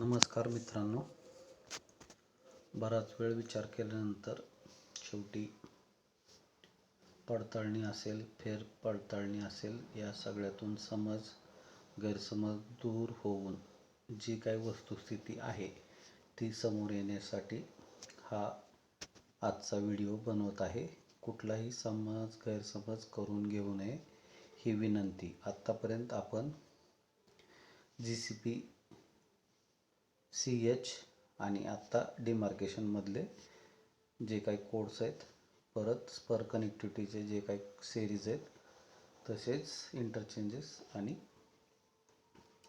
नमस्कार मित्रांनो. बराच वेळ विचार केल्यानंतर शेवटी पडताळणी असेल फेर पडताळणी असेल या सगळ्यातून समज गैरसमज दूर होऊन जी काही वस्तुस्थिती आहे ती समोर येण्यासाठी हा आजचा व्हिडिओ बनवत आहे. कुठलाही समज गैरसमज करून घेऊ नये ही विनंती. आत्तापर्यंत आपण G C P C H आणि आत्ता डिमार्केशनमधले जे काही कोड्स आहेत परत स्पर कनेक्टिव्हिटीचे जे काही सेरीज आहेत तसेच इंटरचेंजेस आणि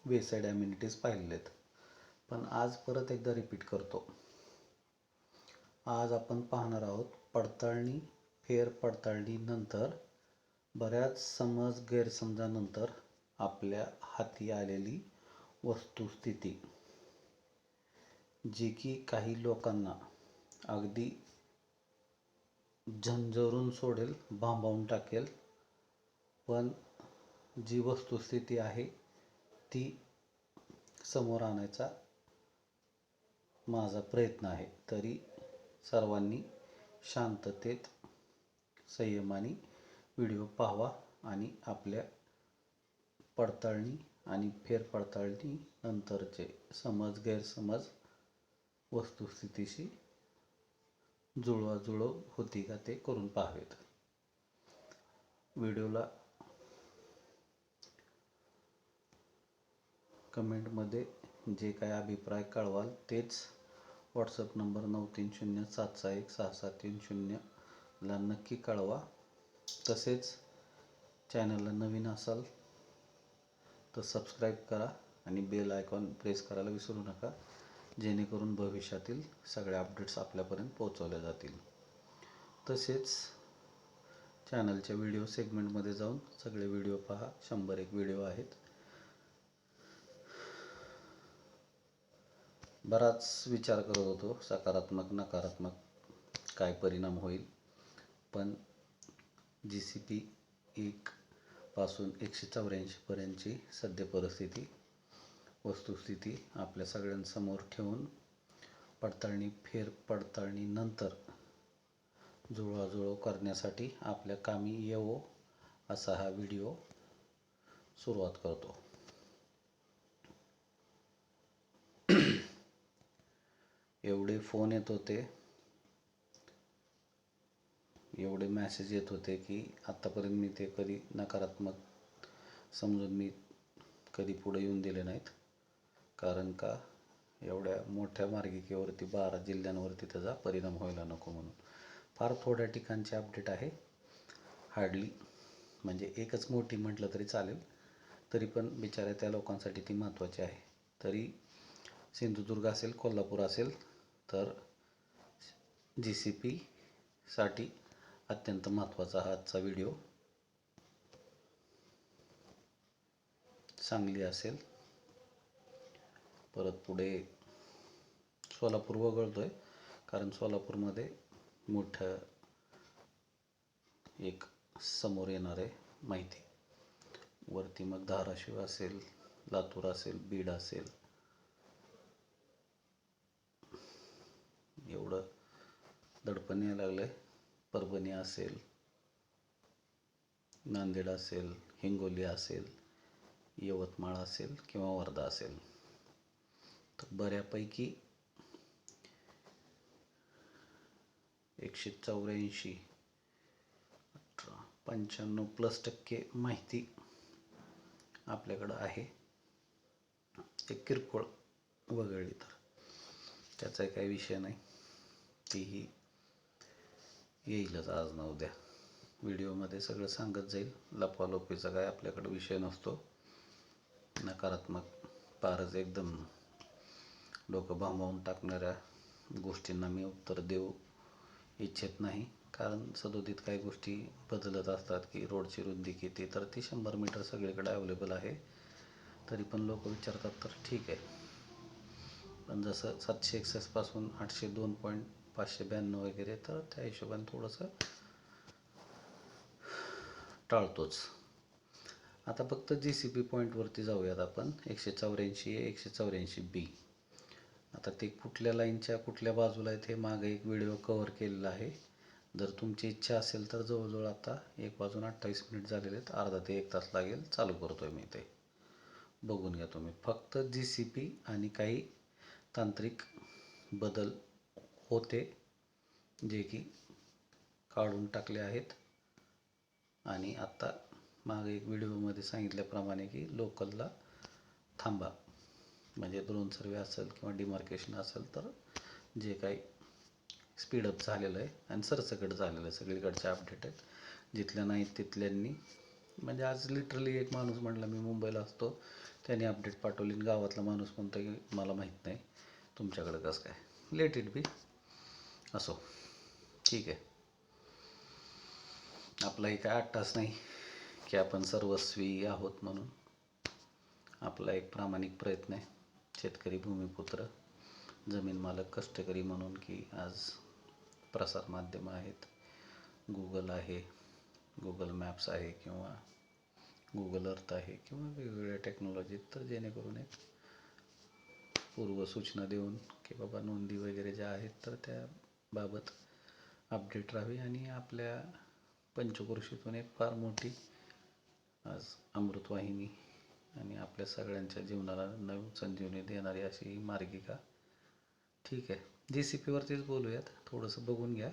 वेसाईड ॲम्युनिटीज पाहिलेले आहेत. पण आज परत एकदा रिपीट करतो. आज आपण पाहणार आहोत पडताळणी फेर पडताळणीनंतर बऱ्याच समज गैरसमजानंतर आपल्या हाती आलेली वस्तुस्थिती. जी की काही लोकांना अगदी झंझरून सोडेल भांबावून टाकेल. पण जी वस्तुस्थिती आहे ती समोर आणायचा माझा प्रयत्न आहे. तरी सर्वांनी शांततेत संयमाने व्हिडिओ पाहावा आणि आपल्या पडताळणी आणि फेरपडताळणी नंतरचे समज गैरसमज वस्तुस्थितीशी जुळवाजुळव होती का ते करून पाहावेत. व्हिडिओला कमेंटमध्ये जे काय अभिप्राय कळवाल तेच व्हॉट्सअप नंबर नऊ तीन शून्य सात सहा एक सहा सात तीन शून्यला नक्की कळवा. तसेच चॅनलला नवीन असाल तर सबस्क्राईब करा आणि बेल आयकॉन प्रेस करायला विसरू नका. जेणेकरून भविष्यातील सगळ्या अपडेट्स आपल्यापर्यंत पोहोचवल्या जातील. तसेच चॅनलच्या व्हिडिओ सेगमेंटमध्ये जाऊन सगळे व्हिडिओ पहा. शंभर एक व्हिडिओ आहेत. बराच विचार करत होतो. सकारात्मक नकारात्मक काय परिणाम होईल. पण जी सी पी एक पासून एकशे चौऱ्याऐंशीपर्यंतची सद्य परिस्थिती वस्तुस्थिती आपल्या सगळ्यांसमोर ठेवून पडताळणी फेर पडताळणीनंतर जुळवाजुळव करण्यासाठी आपल्या कामी येवो असा हा व्हिडिओ सुरुवात करतो. एवढे फोन येत होते एवढे मॅसेज येत होते की आत्तापर्यंत मी ते कधी नकारात्मक समजून मी कधी पुढे येऊन दिले नाहीत. कारण का? एवढ्या मोठ्या मार्गिकेवरती बारा जिल्ह्यांवरती त्याचा परिणाम व्हायला नको म्हणून. फार थोड्या ठिकाणचे अपडेट आहे. हार्डली म्हणजे एकच मोठी म्हटलं तरी चालेल. तरी पण बिचाऱ्या त्या लोकांसाठी ती महत्त्वाची आहे. तरी सिंधुदुर्ग असेल कोल्हापूर असेल तर जी सी पीसाठी अत्यंत महत्त्वाचा हा आजचा व्हिडिओ सांगली असेल. परत पुढे सोलापूर वगळतो आहे कारण सोलापूरमध्ये मोठं एक समोर येणार आहे माहिती. वरती मग धाराशिव असेल लातूर असेल बीड असेल. एवढं दडपण यायला लागलं आहे परभणी असेल नांदेड असेल हिंगोली असेल यवतमाळ असेल किंवा वर्धा असेल. तर बऱ्यापैकी एकशे चौऱ्याऐंशी अठरा पंच्याण्णव प्लस टक्के माहिती आपल्याकडं आहे. एक किरकोळ वगळली तर. त्याचा काही विषय नाही. तीही येईलच आज ना उद्या. व्हिडिओमध्ये सगळं सांगत जाईल. लपालोपीचा काय आपल्याकडं विषय नसतो. नकारात्मक फारच एकदम डोकं भांबावून टाकणाऱ्या गोष्टींना मी उत्तर देऊ इच्छित नाही. कारण सदोदित काही गोष्टी बदलत असतात की रोडची रुंदी किती तर ती शंभर मीटर सगळीकडे अवेलेबल आहे. तरी पण लोक विचारतात तर ठीक आहे. पण जसं सातशे एकसष्टपासून आठशे दोन पॉईंट पाचशे ब्याण्णव वगैरे तर त्या हिशोबाने थोडंसं टाळतोच. आता फक्त जी सी बी पॉईंटवरती जाऊयात आपण. एकशे चौऱ्याऐंशी एकशे चौऱ्याऐंशी बी आता ते कुठल्या लाईनच्या कुठल्या बाजूला आहेत हे मागे एक व्हिडिओ कवर केलेला आहे. जर तुमची इच्छा असेल तर जवळजवळ आता एक वाजून अठ्ठावीस मिनिट झालेले आहेत. अर्धा ते एक तास लागेल. चालू करतो आहे मी ते. बघून घ्या तुम्ही. फक्त जी सी पी आणि काही तांत्रिक बदल होते जे की काढून टाकले आहेत. आणि आत्ता मागे एक व्हिडिओमध्ये सांगितल्याप्रमाणे की लोकलला थांबा. म्हणजे ड्रोन सर्वे असेल किंवा डिमार्केशन असेल तर जे काही स्पीडअप झालेलं आहे आणि सरसकट झालेलं आहे सगळीकडचे अपडेट आहेत. जिथल्या नाहीत तिथल्यांनी म्हणजे आज लिटरली एक माणूस म्हटला मी मुंबईला असतो त्याने अपडेट पाठवली आणि गावातला माणूस म्हणतो की मला माहीत नाही तुमच्याकडे कसं काय? लेट इट बी असो. ठीक आहे. आपलाही काय आठ नाही की आपण सर्वस्वी आहोत म्हणून. आपला एक प्रामाणिक प्रयत्न आहे. शेतकरी भूमिपुत्र जमीन मालक कष्टकरी म्हणून की आज प्रसार माध्यम आहेत. गुगल आहे गुगल मॅप्स आहे किंवा गुगल अर्थ आहे किंवा वेगवेगळ्या टेक्नॉलॉजीत तर जेणेकरून एक पूर्वसूचना देऊन की बाबा नोंदी वगैरे ज्या आहेत तर त्याबाबत अपडेट राहावी आणि आपल्या पंचकृषीतून एक फार मोठी आज अमृतवाहिनी आणि आपल्या सगळ्यांच्या जीवनाला नवीन संजीवनी देणारी अशी ही मार्गिका. ठीक आहे. जी सी पीवरतीच बोलूयात. थोडंसं बघून घ्या.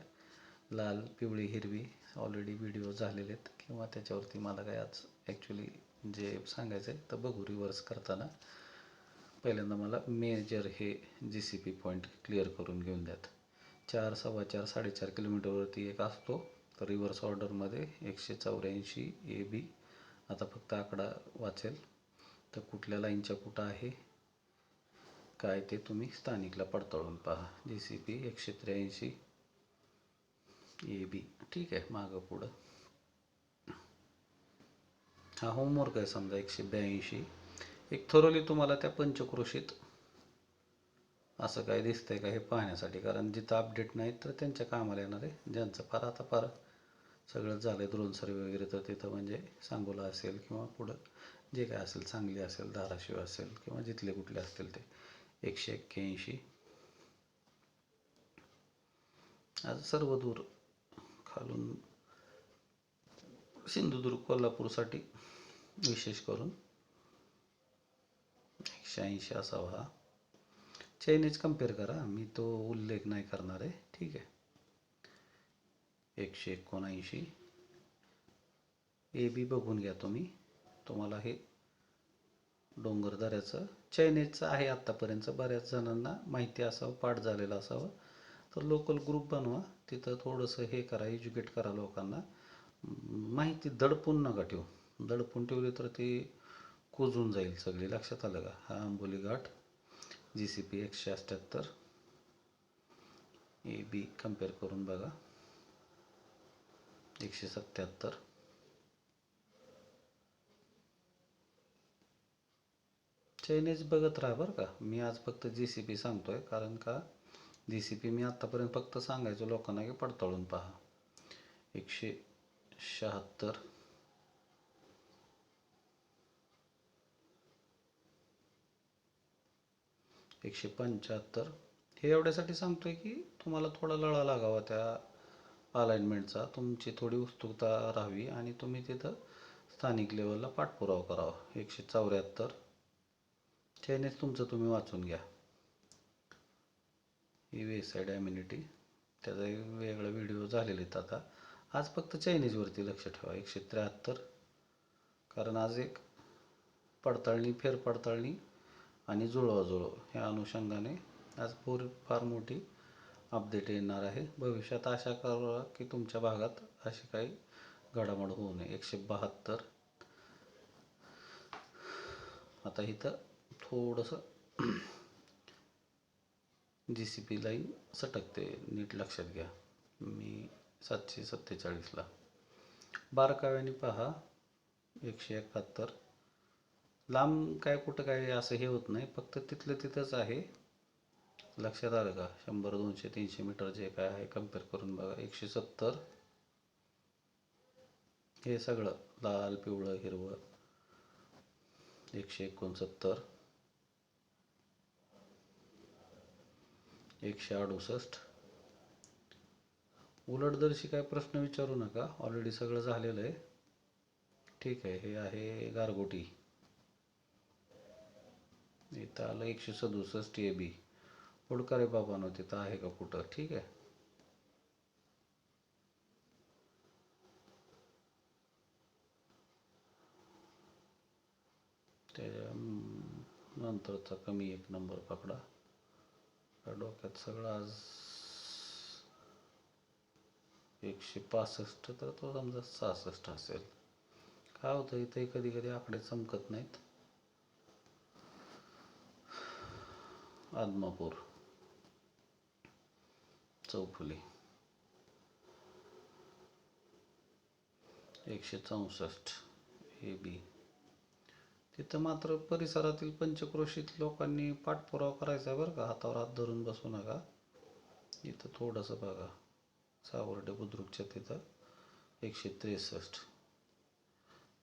लाल पिवळी हिरवी ऑलरेडी व्हिडिओ झालेले आहेत. किंवा त्याच्यावरती मला काय आज ॲक्च्युली जे सांगायचं आहे तर बघू रिव्हर्स करताना. पहिल्यांदा मला मेजर हे G C P point clear करून घेऊन द्यात. चार सव्वा चार साडेचार किलोमीटरवरती एक असतो. तर रिव्हर्स ऑर्डरमध्ये एकशे चौऱ्याऐंशी ए बी आता फक्त आकडा वाचेल. तर कुठल्या लाईनच्या कुठं आहे? काय ते तुम्ही स्थानिकला पडताळून पहा. जे सी पी एकशे त्र्याऐंशी. ए बी ठीक आहे मागं पुढं. हा होमवर्क आहे समजा एकशे ब्याऐंशी. एक थोरली तुम्हाला त्या पंचक्रोशीत असं काय दिसतंय का हे पाहण्यासाठी. कारण जिथं अपडेट नाहीत तर त्यांच्या कामाला येणार आहे. ज्यांचं फार आता फार सगळं झालं आहे द्रोण सर्वे वगैरे तर तिथं म्हणजे सांगोला असेल किंवा पुढं. जे काय असेल सांगली असेल धाराशिव असेल किंवा जिथले कुठले असतील ते. एकशे एक्क्याऐंशी. आज सर्व दूर खालून सिंधुदुर्ग कोल्हापूरसाठी विशेष करून एकशे ऐंशी असावा हा. चायनीज कंपेअर करा मी तो उल्लेख नाही करणार आहे. ठीक आहे. एकशे एकोणऐंशी. ए बी बघून घ्या तुम्ही. तुम्हाला हे डोंगरदऱ्याचं चायनीजचं आहे आत्तापर्यंत बऱ्याच जणांना माहिती असावं पाठ झालेलं असावं. तर लोकल ग्रुप बनवा. तिथं थोडंसं हे करा एज्युकेट करा लोकांना. माहिती दडपून नका ठेवू. दडपून ठेवली तर ती कुजून जाईल सगळी. लक्षात आलं का? हा Amboli ghat G C P एकशे अठ्ठ्याहत्तर. ए बी कंपेअर करून बघा. एकशे सत्त्याहत्तर चायनीज बघत राहा बरं का. मी आज फक्त जी सी पी सांगतोय कारण का? जी सी पी मी आत्तापर्यंत फक्त सांगायचो लोकांना की पडताळून पहा. एकशे शहात्तर. एकशे पंच्याहत्तर. हे एवढ्यासाठी सांगतोय की तुम्हाला थोडा लळा लागावा त्या अलाइनमेंटचा तुमची थोडी उत्सुकता राहावी आणि तुम्ही तिथं स्थानिक लेवलला पाठपुरावा करावा. एकशे चौऱ्याहत्तर. चायनीज तुमचं तुम्ही वाचून घ्या. ही वेसाईड ॲम्युनिटी त्याचा एक वेगळा व्हिडिओ झालेले आहेत आता. आज फक्त चायनीजवरती लक्ष ठेवा एकशे त्र्याहत्तर. कारण आज एक पडताळणी फेरपडताळणी आणि जुळवाजुळव ह्या अनुषंगाने आज पूर फार मोठी अपडेट येणार आहे. भविष्यात आशा करा की तुमच्या भागात अशी काही घडामोड होऊ नये. एकशे बहात्तर. आता इथं थोडंसं जी सी पी लाईन सटकते नीट लक्षात घ्या. मी सातशे सत्तेचाळीसला. बारकाव्याने पहा एकशे एकाहत्तर. लांब काय कुठं काय असं हे होत नाही फक्त तिथलं तिथंच आहे. लक्षात आलं का? शंभर दोनशे तीनशे मीटर जे काय आहे कंपेअर करून बघा. एकशे सत्तर. हे सगळं लाल पिवळं हिरवं. एकशे एकोणसत्तर. एकशे अडुसष्ट. उलटदर्शी काय प्रश्न विचारू नका ऑलरेडी सगळं झालेलं आहे. ठीक आहे हे आहे गारगोटी. इथं आलं एकशे सदुसष्ट ए बी हुडका रे तिथं आहे का कुठं? ठीक आहे. त्याच्या नंतरचा कमी एक नंबर पकडा. का डोक्यात सगळं आज एकशे पासष्ट तर तो समजा सहासष्ट असेल. काय होतं इथे कधी कधी आकडे चमकत नाहीत. आदमापूर चौफुली एकशे चौसष्ट ए बी तिथं मात्र परिसरातील पंचक्रोशीत लोकांनी पाठपुरावा करायचा बरं का. हातावर हात धरून बसू नका. इथं थोडंसं बघा. सावर्डे बुद्रुकच्या तिथं एकशे त्रेसष्ट.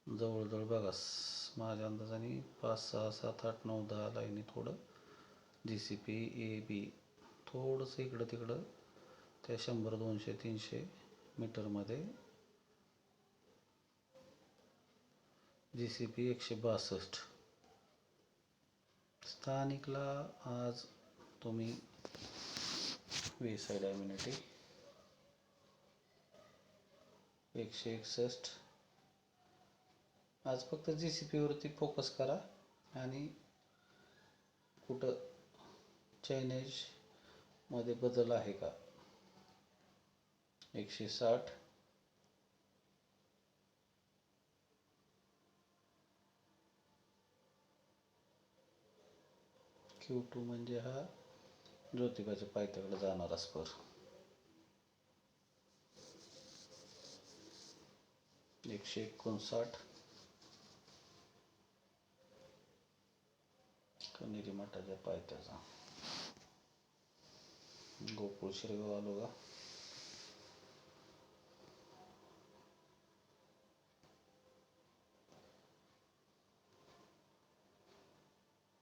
जवळजवळ बघा माझ्या अंदाजाने पाच सहा सात आठ नऊ दहा लाईनी थोडं जी सी पी ए बी थोडंसं इकडं तिकडं त्या शंभर दोनशे तीनशे मीटरमध्ये जी सी पी एकशे बासष्ट. स्थानिकला आज तुम्ही वे साईड इम्युनिटी एकशे एकसष्ट. आज फक्त जी सी पीवरती फोकस करा आणि कुठं चायनेजमध्ये बदल आहे का? एकशे साठ. क्यू टू म्हणजे हा ज्योतिबाच्या पायथ्याकडे जाणारा स्पर. एकशे एकोणसाठ. कनेरी मठाच्या पायथ्याचा. गोकुळ शिरगाव आलो का?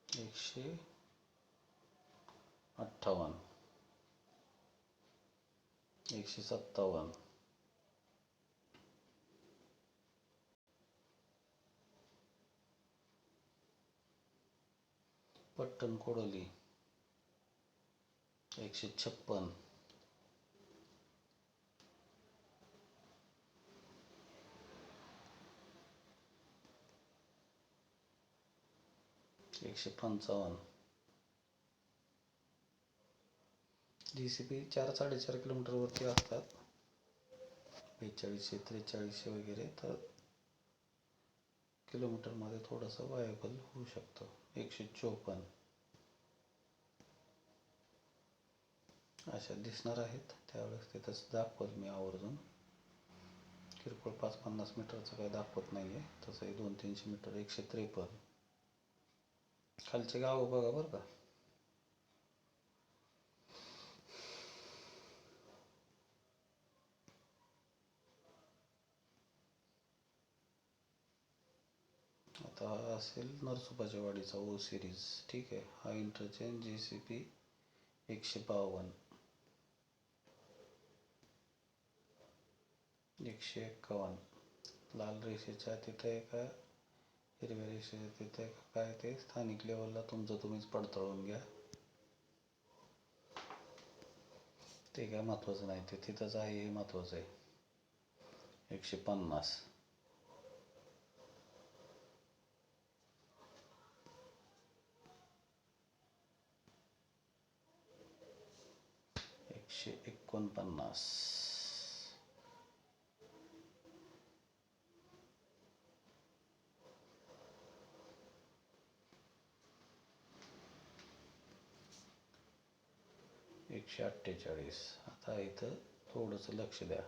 एकशे अठ्ठावन्न. एकशे सत्तावन्न. पट्टण कोडोली. एकशे छप्पन. एकशे पंचावन्न. जी सी पी चार साडेचार किलोमीटरवरती असतात. बेचाळीसशे त्रेचाळीसशे वगैरे तर किलोमीटरमध्ये थोडंसं वायबल होऊ शकतं. एकशे चोपन्न. अशा दिसणार आहेत. त्यावेळेस तिथंच दाखवत मी आवर्जून. किरकोळ पाच पन्नास मीटरचं काही दाखवत नाही आहे तसंही दोन तीनशे मीटर एकशे त्रेपन्न. खालचे गाव बघा बरं का. आता हा असेल नरसोबाच्या वाडीचा ओ सिरीज ठीक आहे. हा इंटरचेंज जी सी पी एकशे बावन्न. एकशे एक्कावन्न. लाल रेषेच्या तिथे आहे का हिरव्या रेषेच्या तिथं आहे का काय ते स्थानिक लेवलला तुमचं तुम्हीच पडताळून घ्या. ते काय महत्त्वाचं नाही. ते तिथंच आहे हे महत्त्वाचं आहे. एकशे पन्नास. एकोणपन्नास एकशे अठ्ठेचाळीस. आता इथं थोडंसं लक्ष द्या.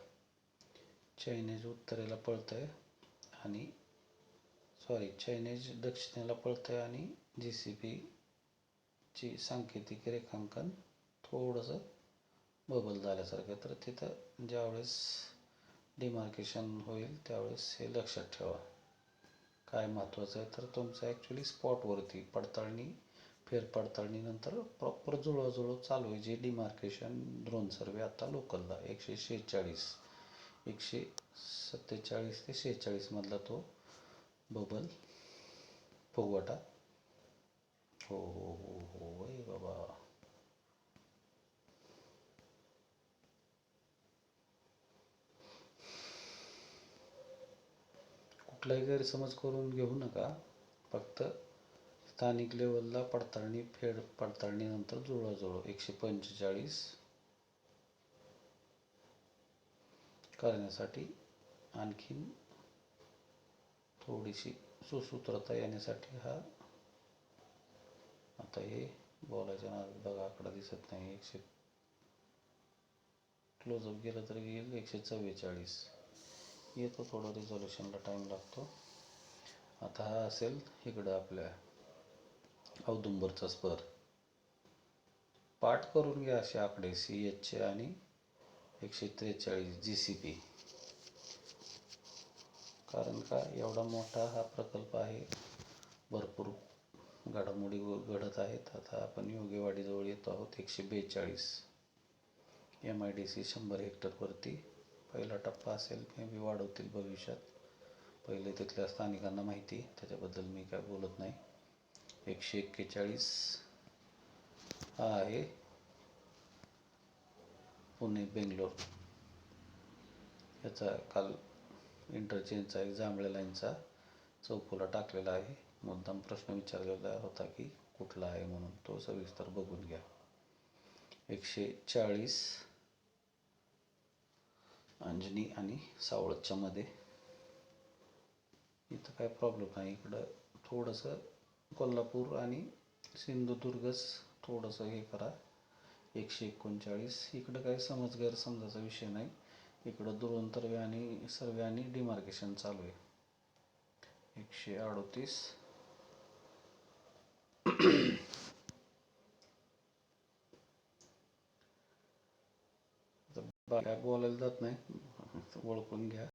चायनीज उत्तरेला पळतंय आणि सॉरी चायनीज दक्षिणेला पळतंय आणि जी सी पीची सांकेतिक रेखांकन थोडंसं बबल झाल्यासारखं तर तिथं ज्यावेळेस डिमार्केशन होईल त्यावेळेस हे लक्षात ठेवा. काय महत्त्वाचं आहे? तर तुमचं ॲक्च्युली स्पॉटवरती पडताळणी फेरपडताळणीनंतर प्रॉपर जुळवाजुळव चालू आहे. जे डिमार्केशन ड्रोन सर्वे आता लोकलला एकशे शेहेचाळीस एकशे सत्तेचाळीस ते शेहेचाळीसमधला तो बबल फुगवटा. हो हो हो हो वय बाबा कुठलाही गैरसमज करून घेऊ नका. फक्त स्थानिक लेवलला पडताळणी फेड पडताळणीनंतर जुळवाजुळव एकशे पंचेचाळीस करण्यासाठी आणखीन थोडीशी सुसूत्रता येण्यासाठी हा आता हे बोलायच्या ना बघा आकडा दिसत नाही. एकशे क्लोजअप गेलं तर येईल. एकशे चव्वेचाळीस. येतो थोडं रिझोल्युशनला टाईम लागतो. आता हा असेल इकडं आपल्या औदुंबरचा स्पर पाठ करून घ्या असे आकडे सी एचचे आणि एकशे त्रेचाळीस जी सी पी कारण का एवढा मोठा हा प्रकल्प आहे भरपूर घडामोडी व- घडत आहेत. आता आपण योगेवाडीजवळ येतो आहोत एकशे बेचाळीस एम आय डी सी शंभर हेक्टरवरती. पहिला टप्पा असेल मे बी वाढवतील भविष्यात. पहिले तिथल्या स्थानिकांना माहिती त्याच्याबद्दल मी काय बोलत नाही. एकशे एक्केचाळीस हा आहे. पुणे बेंगलोर. याचा काल इंटरचेंजचा एक जांभळ्या लाईनचा चौकोला टाकलेला आहे. मुद्दाम प्रश्न विचारलेला होता की कुठला आहे म्हणून तो सविस्तर बघून घ्या. एकशे चाळीस अंजनी आणि सावळच्या मध्ये. इथं काय प्रॉब्लेम नाही इकडं थोडंसं कोल्हापूर आणि सिंधुदुर्गच थोडंसं हे करा. एकशे एकोणचाळीस. इकडं काय समज गैरसमजाचा विषय नाही. इकडं दुरून आणि सर्वे आणि डिमार्केशन चालू आहे. एकशे अडतीस बा- काय बोलायला जात नाही. ओळखून घ्या.